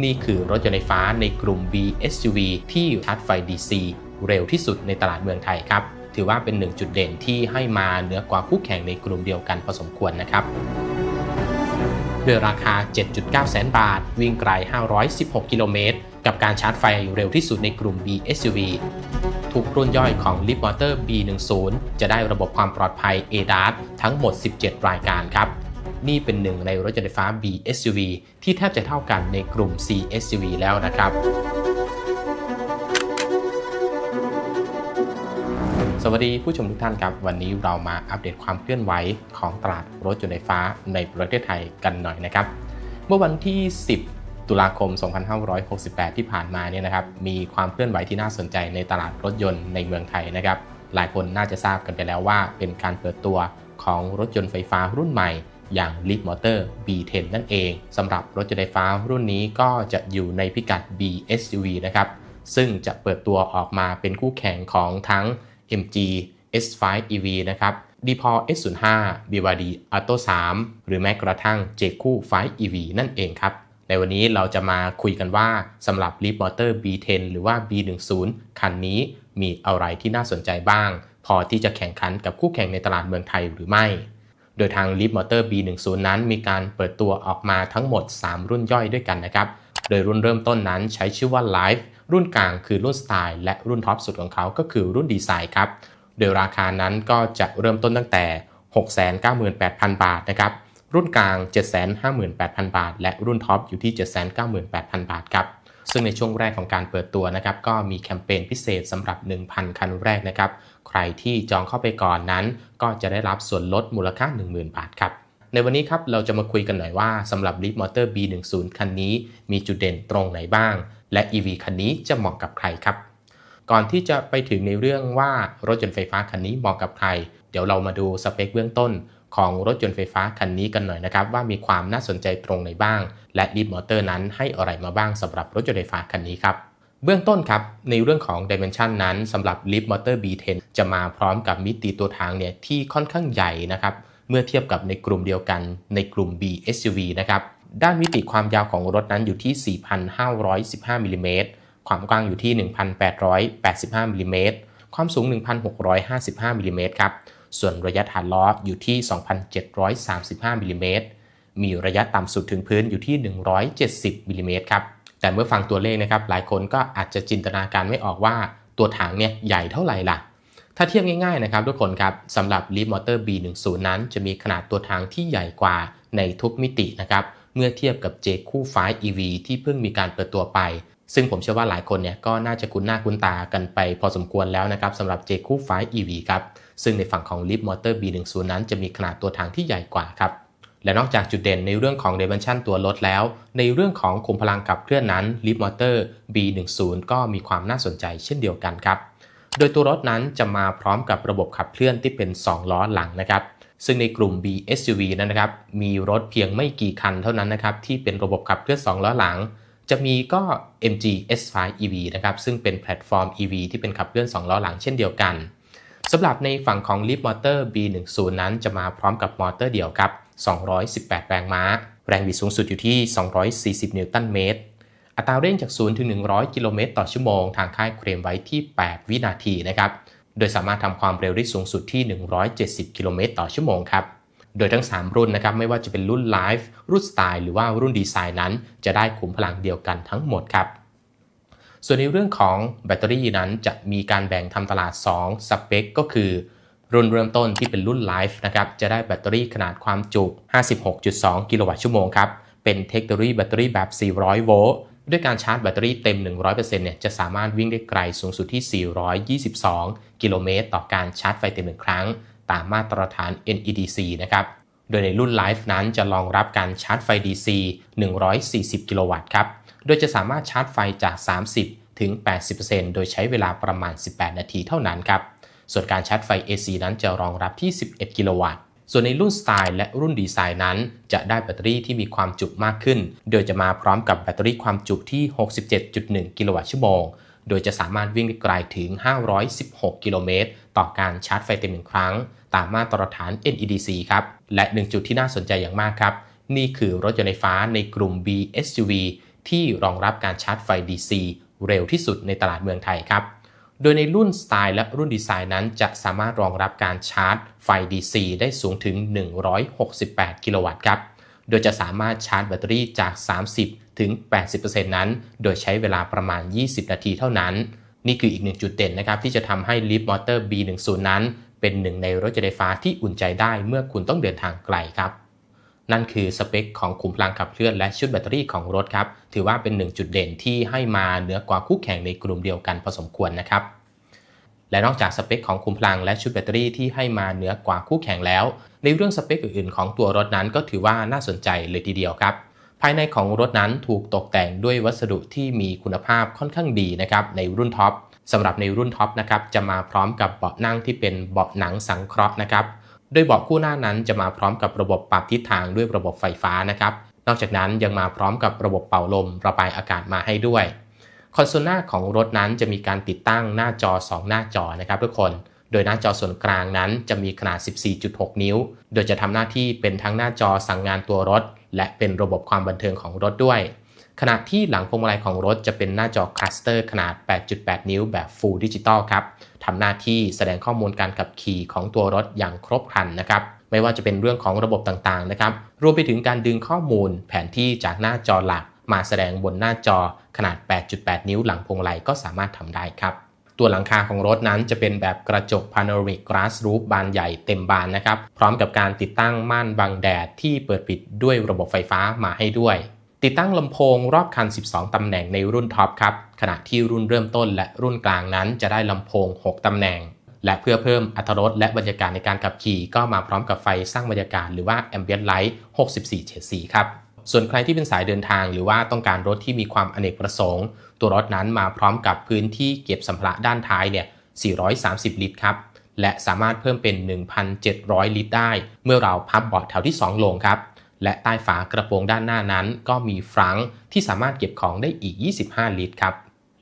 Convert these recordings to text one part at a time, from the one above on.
นี่คือรถยนต์ไฟฟ้าในกลุ่ม BSUV ที่ชาร์จไฟ DC เร็วที่สุดในตลาดเมืองไทยครับ ถือว่าเป็นหนึ่งจุดเด่นที่ให้มาเหนือกว่าคู่แข่งในกลุ่มเดียวกันพอสมควรนะครับด้วยราคา 7.9 แสนบาท วิ่งไกล 516 กิโลเมตร กับการชาร์จไฟเร็วที่สุดในกลุ่ม BSUV ทุกรุ่นย่อยของ Leap Motor B10 จะได้ระบบความปลอดภัย ADAS ทั้งหมด 17 รายการครับ นี่เป็นหนึ่งในรถยนต์ไฟฟ้า BSUV ที่แทบจะเท่ากันในกลุ่ม CSUV แล้วนะครับ สวัสดีผู้ชมทุกท่านครับ วันนี้เรามาอัปเดตความเคลื่อนไหวของตลาดรถยนต์ไฟฟ้าในประเทศไทยกันหน่อยนะครับ เมื่อวันที่ 10ตุลาคม 2568 ที่ผ่านมาเนี่ยนะครับ มีความเคลื่อนไหวที่น่าสนใจในตลาดรถยนต์ในเมืองไทยนะครับ หลายคนน่าจะทราบกันไปแล้วว่า เป็นการเปิดตัวของรถยนต์ไฟฟ้ารุ่นใหม่ อย่าง Leap Motor B10 นั่นเองสำหรับรถยนต์ไฟฟ้ารุ่นนี้ก็จะอยู่ในพิกัด BSUV นะครับ ซึ่งจะเปิดตัวออกมาเป็นคู่แข่งของทั้ง MG S5 EV นะครับ d p o S05 BYD Auto 3 หรือแม้กระทั่ง j คู่5 EV นั่นเองครับ ในวันนี้เราจะมาคุยกันว่าสำหรับ Leap Motor B10 หรือว่า B10 คันนี้มีอะไรที่น่าสนใจบ้าง พอที่จะแข่งขันกับคู่แข่งในตลาดเมืองไทยหรือไม่ โดยทาง Leap Motor B10 นั้นมีการเปิดตัวออกมาทั้งหมด 3 รุ่นย่อยด้วยกันนะครับ โดยรุ่นเริ่มต้นนั้นใช้ชื่อว่า Live รุ่นกลางคือรุ่นสไตล์และรุ่นท็อปสุดของเขาก็คือรุ่นดีไซน์ครับ โดยราคานั้นก็จะเริ่มต้นตั้งแต่ 698,000 บาทนะครับ รุ่นกลาง 758,000 บาท และรุ่นท็อปอยู่ที่ 798,000 บาทครับ ซึ่งในช่วงแรกของการเปิดตัวนะครับก็มีแคมเปญพิเศษสำหรับ 1,000 คันแรกนะครับ ใครที่จองเข้าไปก่อนนั้น ก็จะได้รับส่วนลดมูลค่า 10,000 บาทครับ ในวันนี้ครับเราจะมาคุยกันหน่อยว่าสำหรับ Leap Motor B10 คันนี้มีจุดเด่นตรงไหนบ้าง และ EV คันนี้จะเหมาะกับใครครับ ก่อนที่จะไปถึงในเรื่องว่ารถยนต์ไฟฟ้าคันนี้เหมาะกับใคร เดี๋ยวเรามาดูสเปคเบื้องต้นของรถยนต์ไฟฟ้าคันนี้กันหน่อยนะครับ ว่ามีความน่าสนใจตรงไหนบ้าง และ Leap Motor นั้นให้อะไรมาบ้างสำหรับรถยนต์ไฟฟ้าคันนี้ครับ เบื้องต้นครับ ในเรื่องของ Dimension นั้นสำหรับ Leap Motor B10 จะมาพร้อมกับมิติตัวทางเนี่ยที่ค่อนข้างใหญ่นะครับเมื่อเทียบกับในกลุ่มเดียวกันในกลุ่ม B SUV นะครับด้านมิติความยาวของรถนั้นอยู่ที่ 4,515มิลิเมตรความกว้างอยู่ที่ 1,885มิลิเมตรความสูง 1,655มิลิเมตรครับส่วนระยะฐานล้ออยู่ที่ 2,735มิลิเมตรมีระยะต่ำสุดถึงพื้นอยู่ที่ 170มิลิเมตรครับ แต่เมื่อฟังตัวเลขนะครับหลายคนก็อาจจะจินตนาการไม่ออกว่าตัวถังเนี่ยใหญ่เท่าไหร่ล่ะ ถ้าเทียบง่ายๆนะครับทุกคนครับสำหรับ Leap Motor B10 นั้น จะมีขนาดตัวถังที่ใหญ่กว่าในทุกมิตินะครับเมื่อเทียบกับ J คู่ฟ้า EV ที่เพิ่งมีการเปิดตัวไป ซึ่งผมเชื่อว่าหลายคนเนี่ยก็น่าจะคุ้นหน้าคุ้นตากันไปพอสมควรแล้วนะครับสำหรับ J คู่ฟ้า EV ครับซึ่งในฝั่งของ Leap Motor B10 นั้นจะมีขนาดตัวถังที่ใหญ่กว่าครับ และนอกจากจุดเด่นในเรื่องของ Dimension ตัวรถแล้ว ในเรื่องของขุมพลังขับเคลื่อนนั้น Leap Motor B10 ก็มีความน่าสนใจเช่นเดียวกันครับ โดยตัวรถนั้นจะมาพร้อมกับระบบขับเคลื่อนที่เป็น 2 ล้อหลังนะครับ ซึ่งในกลุ่ม BSUV นั้นนะครับ มีรถเพียงไม่กี่คันเท่านั้นนะครับที่เป็นระบบขับเคลื่อน 2 ล้อหลัง จะมีก็ MG S5 EV นะครับ ซึ่งเป็นแพลตฟอร์ม EV ที่เป็นขับเคลื่อน 2 ล้อหลังเช่นเดียวกันสำหรับในฝั่งของ Leap Motor B10 นั้นจะมาพร้อมกับมอเตอร์เดี่ยวครับ 218 แรงม้า แรงบิดสูงสุดอยู่ที่ 240 นิวตันเมตร อัตราเร่งจาก 0 ถึง 100 กิโลเมตรต่อชั่วโมง ทางค่ายเคลมไว้ที่ 8 วินาทีนะครับ โดยสามารถทำความเร็วได้สูงสุดที่ 170 กิโลเมตรต่อชั่วโมงครับโดยทั้ง 3 รุ่นนะครับไม่ว่าจะเป็นรุ่น Live รุ่น Style หรือว่ารุ่นดีไซน์นั้น จะได้ขุมพลังเดียวกันทั้งหมดครับ ส่วนในเรื่องของแบตเตอรี่นั้นจะมีการแบ่งทำตลาด 2 สเปคก็คือ รุ่นเริ่มต้นที่เป็นรุ่น Live นะครับ จะได้แบตเตอรี่ขนาดความจุ 56.2 กิโลวัตต์ชั่วโมงครับ เป็นเทคโนโลยีแบตเตอรี่แบบ 400 โวลต์ ด้วยการชาร์จแบตเตอรี่เต็ม 100%เนี่ย จะสามารถวิ่งได้ไกลสูงสุดที่ 422 กิโลเมตรต่อการชาร์จไฟเต็มหนึ่งครั้ง ตามมาตรฐาน NEDC นะครับ โดยในรุ่น Live นั้นจะรองรับการชาร์จไฟ DC 140 กิโลวัตต์ครับ โดยจะสามารถชาร์จไฟจาก 30 ถึง 80%โดยใช้เวลาประมาณ 18 นาทีเท่านั้นครับ ส่วนการชาร์จไฟ AC นั้นจะรองรับที่ 11 กิโลวัตต์ ส่วนในรุ่นสไตล์และรุ่นดีไซน์นั้น จะได้แบตเตอรี่ที่มีความจุมากขึ้น โดยจะมาพร้อมกับแบตเตอรี่ความจุที่ 67.1 กิโลวัตต์ชั่วโมง โดยจะสามารถวิ่งได้ไกลถึง 516 กิโลเมตร ต่อการชาร์จไฟเต็มหนึ่งครั้ง ตามมาตรฐาน NEDC ครับ และหนึ่งจุดที่น่าสนใจอย่างมากครับ นี่คือรถยนต์ไฟฟ้าในกลุ่ม BSUV ที่รองรับการชาร์จไฟ DC เร็วที่สุดในตลาดเมืองไทยครับ โดยในรุ่นสไตล์และรุ่นดีไซน์นั้น จะสามารถรองรับการชาร์จไฟ DC ได้สูงถึง 168 กิโลวัตต์ครับ โดยจะสามารถชาร์จแบตเตอรี่จาก 30 ถึง 80%นั้น โดยใช้เวลาประมาณ 20 นาทีเท่านั้น นี่คืออีกหนึ่งจุดเด่นนะครับที่จะทำให้ Leap Motor B10 นั้น เป็นหนึ่งในรถยนต์ไฟฟ้าที่อุ่นใจได้เมื่อคุณต้องเดินทางไกลครับ นั่นคือสเปคของขุมพลังขับเคลื่อนและชุดแบตเตอรี่ของรถครับ ถือว่าเป็นหนึ่งจุดเด่นที่ให้มาเหนือกว่าคู่แข่งในกลุ่มเดียวกันพอสมควรนะครับ และนอกจากสเปคของคุมพลังและชุดแบตเตอรี่ที่ให้มาเหนือกว่าคู่แข่งแล้ว ในเรื่องสเปคอื่นๆ ของตัวรถนั้นก็ถือว่าน่าสนใจเลยทีเดียวครับภายในของรถนั้นถูกตกแต่งด้วยวัสดุที่มีคุณภาพค่อนข้างดีนะครับในรุ่นท็อปสำหรับในรุ่นท็อปนะครับจะมาพร้อมกับเบาะนั่งที่เป็นเบาะหนังสังเคราะห์นะครับ โดยเบาะคู่หน้านั้นจะมาพร้อมกับระบบปรับทิศทางด้วยระบบไฟฟ้านะครับ นอกจากนั้นยังมาพร้อมกับระบบเป่าลมระบายอากาศมาให้ด้วย คอนโซลหน้าของรถนั้นจะมีการติดตั้งหน้าจอ 2 หน้าจอนะครับทุกคน โดยหน้าจอส่วนกลางนั้นจะมีขนาด 14.6 นิ้ว โดยจะทำหน้าที่เป็นทั้งหน้าจอสั่งงานตัวรถ และเป็นระบบความบันเทิงของรถด้วย ขณะที่หลังพวงมาลัยของรถจะเป็นหน้าจอคลัสเตอร์ขนาด 8.8 นิ้วแบบ Full Digital ครับทำหน้าที่แสดงข้อมูลการขับขี่ของตัวรถอย่างครบครันนะครับไม่ว่าจะเป็นเรื่องของระบบต่างๆนะครับรวมไปถึงการดึงข้อมูลแผนที่จากหน้าจอหลัก มาแสดงบนหน้าจอขนาด 8.8 นิ้วหลังพวงมาลัยก็สามารถทำได้ครับตัวหลังคาของรถนั้นจะเป็นแบบกระจก Panoramic Glass Roof บานใหญ่เต็มบานนะครับ พร้อมกับการติดตั้งม่านบังแดดที่เปิดปิดด้วยระบบไฟฟ้ามาให้ด้วย ติดตั้งลำโพงรอบคัน 12 ตำแหน่งในรุ่นท็อปครับ ขณะที่รุ่นเริ่มต้นและรุ่นกลางนั้นจะได้ลำโพง 6 ตำแหน่ง และเพื่อเพิ่มอรรถรสและบรรยากาศในการขับขี่ ก็มาพร้อมกับไฟสร้างบรรยากาศหรือว่า Ambient Light 64 เฉดสีครับ ส่วนใครที่เป็นสายเดินทางหรือว่าต้องการรถที่มีความอเนกประสงค์ ตัวรถนั้นมาพร้อมกับพื้นที่เก็บสัมภาระด้านท้ายเนี่ย 430 ลิตรครับ และสามารถเพิ่มเป็น 1,700 ลิตรได้ เมื่อเราพับเบาะแถวที่ 2 ลงครับ และใต้ฝากระโปรงด้านหน้านั้น ก็มีฟรังที่สามารถเก็บของได้อีก 25 ลิตรครับ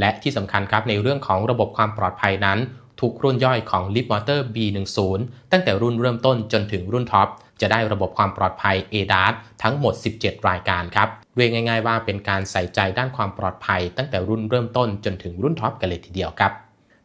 และที่สำคัญครับในเรื่องของระบบความปลอดภัยนั้น ทุกรุ่นย่อยของ Leap Motor B10 ตั้งแต่รุ่นเริ่มต้นจนถึงรุ่นท็อป จะได้ระบบความปลอดภัย ADAS ทั้งหมด 17 รายการครับ เรียกง่าย ๆ ว่าเป็นการใส่ใจด้านความปลอดภัย ตั้งแต่รุ่นเริ่มต้นจนถึงรุ่นท็อปกันเลยทีเดียวครับ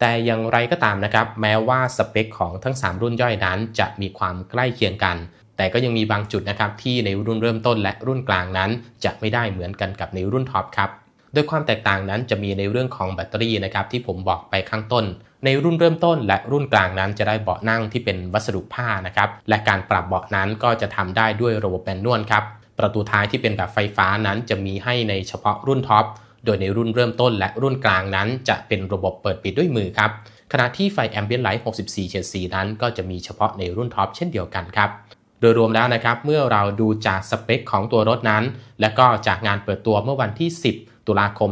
แต่อย่างไรก็ตามนะครับ แม้ว่าสเปคของทั้ง 3 รุ่นย่อยนั้น จะมีความใกล้เคียงกัน แต่ก็ยังมีบางจุดนะครับที่ในรุ่นเริ่มต้นและรุ่นกลางนั้น จะไม่ได้เหมือนกันกับในรุ่นท็อปครับโดยความแตกต่างนั้นจะมีในเรื่องของแบตเตอรี่นะครับที่ผมบอกไปข้างต้น ในรุ่นเริ่มต้นและรุ่นกลางนั้นจะได้เบาะนั่งที่เป็นวัสดุผ้านะครับและการปรับเบาะนั้นก็จะทำได้ด้วยระบบแมนนวลครับประตูท้ายที่เป็นแบบไฟฟ้านั้นจะมีให้ในเฉพาะรุ่นท็อปโดยในรุ่นเริ่มต้นและรุ่นกลางนั้น จะเป็นระบบเปิดปิดด้วยมือครับขณะที่ไฟ Ambient Light 64 เฉดสีนั้นก็จะมีเฉพาะในรุ่นท็อปเช่นเดียวกันครับ โดยรวมแล้วนะครับเมื่อเราดูจากสเปคของตัวรถนั้น และก็จากงานเปิดตัวเมื่อวันที่ 10 ตุลาคม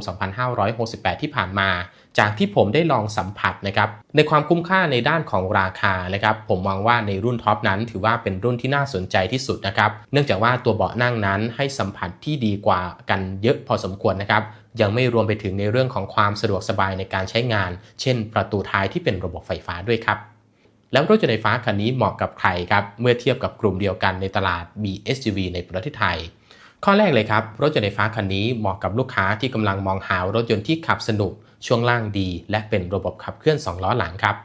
2568 ที่ผ่านมา จากที่ผมได้ลองสัมผัสนะครับในความคุ้มค่าในด้านของราคานะครับผมมองว่าในรุ่นท็อปนั้น ถือว่าเป็นรุ่นที่น่าสนใจที่สุดนะครับเนื่องจากว่าตัวเบาะนั่งนั้นให้สัมผัสที่ดีกว่ากันเยอะพอสมควรนะครับยังไม่รวมไปถึงในเรื่องของความสะดวกสบายในการใช้งาน เช่น ประตูท้ายที่เป็นระบบไฟฟ้าด้วยครับ แล้วรถยนต์ไฟฟ้าคันนี้เหมาะกับใครครับ เมื่อเทียบกับกลุ่มเดียวกันในตลาด BSUV ในประเทศไทย ข้อแรกเลยครับ รถยนต์ไฟฟ้าคันนี้เหมาะกับลูกค้าที่กำลังมองหารถยนต์ที่ขับสนุก ช่วงล่างดี และเป็นระบบขับเคลื่อน 2 ล้อหลังครับ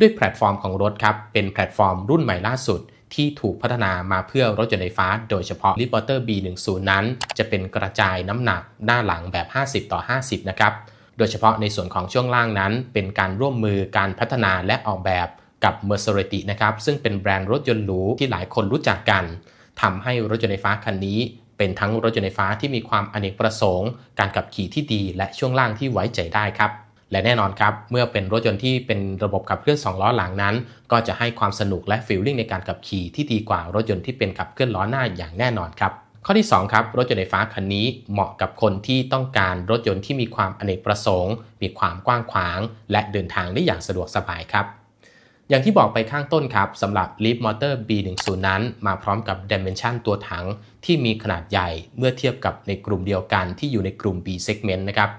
ด้วยแพลตฟอร์มของรถครับ เป็นแพลตฟอร์มรุ่นใหม่ล่าสุด ที่ถูกพัฒนามาเพื่อรถยนต์ไฟฟ้า โดยเฉพาะ l i p o r t e r B10 นั้น จะเป็นกระจายน้ำหนักหน้าหลังแบบ 50 ต่อ 50 นะครับ โดยเฉพาะในส่วนของช่วงล่างนั้น เป็นการร่วมมือการพัฒนาและออกแบบ กับ Maserati นะครับซึ่งเป็นแบรนด์รถยนต์หรูที่หลายคนรู้จักกันทำให้รถยนต์ไฟฟ้าคันนี้ เป็นทั้งรถยนต์ไฟฟ้าที่มีความอเนกประสงค์ การขับขี่ที่ดี และช่วงล่างที่ไว้ใจได้ครับและแน่นอนครับ เมื่อเป็นรถยนต์ที่เป็นระบบขับเคลื่อน 2 ล้อหลังนั้น ก็จะให้ความสนุกและฟีลลิ่งในการขับขี่ที่ดีกว่ารถยนต์ที่เป็นขับเคลื่อนล้อหน้าอย่างแน่นอนครับ ข้อที่ 2 ครับ รถยนต์ไฟฟ้าคันนี้เหมาะกับคนที่ต้องการรถยนต์ที่มีความอเนกประสงค์ มีความกว้างขวาง และเดินทางได้อย่างสะดวกสบายครับ อย่างที่บอกไปข้างต้นครับสำหรับ Leap Motor B10 นั้น มาพร้อมกับ Dimension ตัวถังที่มีขนาดใหญ่เมื่อเทียบกับในกลุ่มเดียวกันที่อยู่ในกลุ่ม B segment นะครับ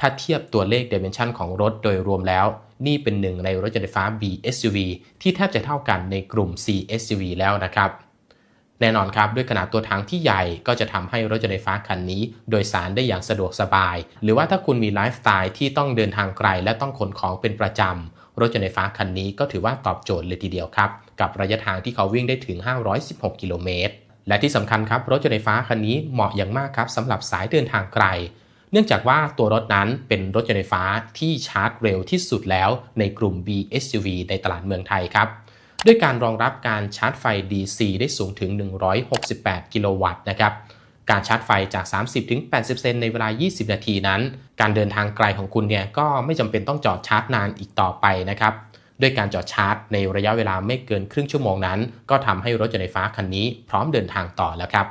ถ้าเทียบตัวเลข Dimension ของรถโดยรวมแล้ว นี่เป็นหนึ่งในรถยนต์ไฟฟ้า B SUV ที่แทบจะเท่ากันในกลุ่ม C SUV แล้วนะครับ แน่นอนครับด้วยขนาดตัวถังที่ใหญ่ก็จะทำให้รถยนต์ไฟฟ้าคันนี้ โดยสารได้อย่างสะดวกสบาย หรือว่าถ้าคุณมีไลฟ์สไตล์ที่ต้องเดินทางไกลและต้องขนของเป็นประจำ รถยนต์ไฟฟ้าคันนี้ก็ถือว่าตอบโจทย์เลยทีเดียวครับ กับระยะทางที่เขาวิ่งได้ถึง 516 กิโลเมตร และที่สำคัญครับรถยนต์ไฟฟ้าคันนี้เหมาะอย่างมากครับสำหรับสายเดินทางไกล เนื่องจากว่าตัวรถนั้นเป็นรถยนต์ไฟฟ้าที่ชาร์จเร็วที่สุดแล้วในกลุ่ม BSUV ในตลาดเมืองไทยครับด้วยการรองรับการชาร์จไฟ DC ได้สูงถึง 168 กิโลวัตต์นะครับ การชาร์จไฟจาก 30-80เซนในเวลา 20 นาทีนั้น การเดินทางไกลของคุณเนี่ยก็ไม่จำเป็นต้องจอดชาร์จนานอีกต่อไปนะครับด้วยการจอดชาร์จในระยะเวลาไม่เกินครึ่งชั่วโมงนั้น ก็ทำให้รถยนต์ไฟฟ้าคันนี้พร้อมเดินทางต่อแล้วครับ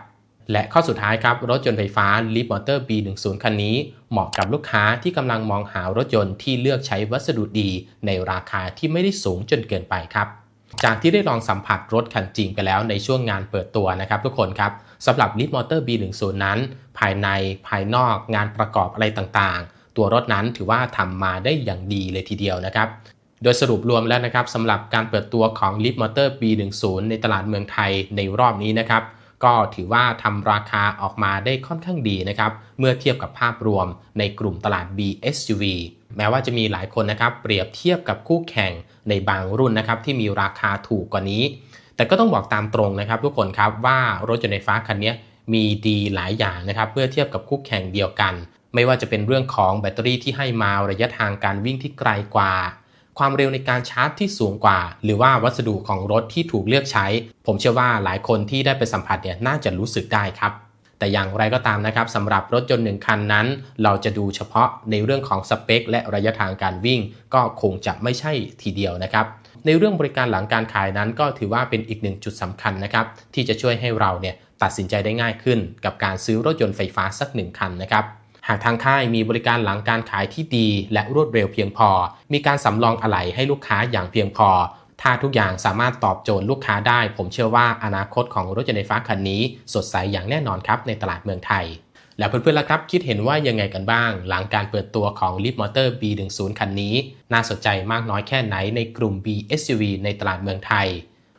และข้อสุดท้ายครับ รถยนต์ไฟฟ้า Leap Motor B10 คันนี้ เหมาะกับลูกค้าที่กำลังมองหารถยนต์ที่เลือกใช้วัสดุดี ในราคาที่ไม่ได้สูงจนเกินไปครับ จากที่ได้ลองสัมผัสรถคันจริงไปแล้วในช่วงงานเปิดตัวนะครับทุกคนครับ สำหรับ Leap Motor B10 นั้น ภายในภายนอกงานประกอบอะไรต่างๆ ตัวรถนั้นถือว่าทำมาได้อย่างดีเลยทีเดียวนะครับโดยสรุปรวมแล้วนะครับสำหรับการเปิดตัวของ Leap Motor B10 ในตลาดเมืองไทยในรอบนี้นะครับก็ถือว่าทำราคาออกมาได้ค่อนข้างดีนะครับเมื่อเทียบกับภาพรวมในกลุ่มตลาด BSUV แม้ว่าจะมีหลายคนนะครับเปรียบเทียบกับคู่แข่งในบางรุ่นนะครับที่มีราคาถูกกว่านี้ แต่ก็ต้องบอกตามตรงนะครับทุกคนครับว่ารถยนต์ไฟฟ้าคันนี้มีดีหลายอย่างนะครับเมื่อเทียบกับคู่แข่งเดียวกัน ไม่ว่าจะเป็นเรื่องของแบตเตอรี่ที่ให้มาระยะทางการวิ่งที่ไกลกว่า ความเร็วในการชาร์จที่สูงกว่า หรือว่าวัสดุของรถที่ถูกเลือกใช้ ผมเชื่อว่าหลายคนที่ได้ไปสัมผัสเนี่ยน่าจะรู้สึกได้ครับแต่อย่างไรก็ตามนะครับสำหรับรถยนต์หนึ่งคันนั้น เราจะดูเฉพาะในเรื่องของสเปค และระยะทางการวิ่ง ก็คงจะไม่ใช่ทีเดียวนะครับ ในเรื่องบริการหลังการขายนั้น ก็ถือว่าเป็นอีกหนึ่งจุดสำคัญนะครับที่จะช่วยให้เราเนี่ยตัดสินใจได้ง่ายขึ้น กับการซื้อรถยนต์ไฟฟ้าสักหนึ่งคันนะครับหากทางค่ายมีบริการหลังการขายที่ดี และรวดเร็วเพียงพอ มีการสำรองอะไหล่ให้ลูกค้าอย่างเพียงพอ ถ้าทุกอย่างสามารถตอบโจทย์ลูกค้าได้ ผมเชื่อว่าอนาคตของรถยนต์ไฟฟ้าคันนี้ สดใสอย่างแน่นอนครับในตลาดเมืองไทย แล้วเพื่อนๆล่ะครับ คิดเห็นว่ายังไงกันบ้าง หลังการเปิดตัวของ Leap Motor B10 คันนี้ น่าสนใจมากน้อยแค่ไหนในกลุ่ม BSUV ในตลาดเมืองไทย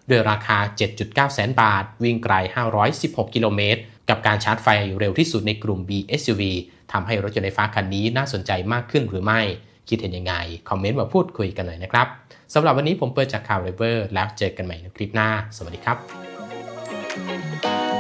ด้วยราคา 7.9 แสนบาท วิ่งไกล 516 กิโลเมตร กับการชาร์จไฟเร็วที่สุดในกลุ่ม BSUV ทำให้รถยนต์ไฟฟ้าคันนี้น่าสนใจมากขึ้นหรือไม่ คิดเห็นยังไง คอมเมนต์มาพูดคุยกันหน่อยนะครับสำหรับวันนี้ผมเปิดจากข่าวเรเวอร์แล้วเจอกันใหม่ในคลิปหน้า สวัสดีครับ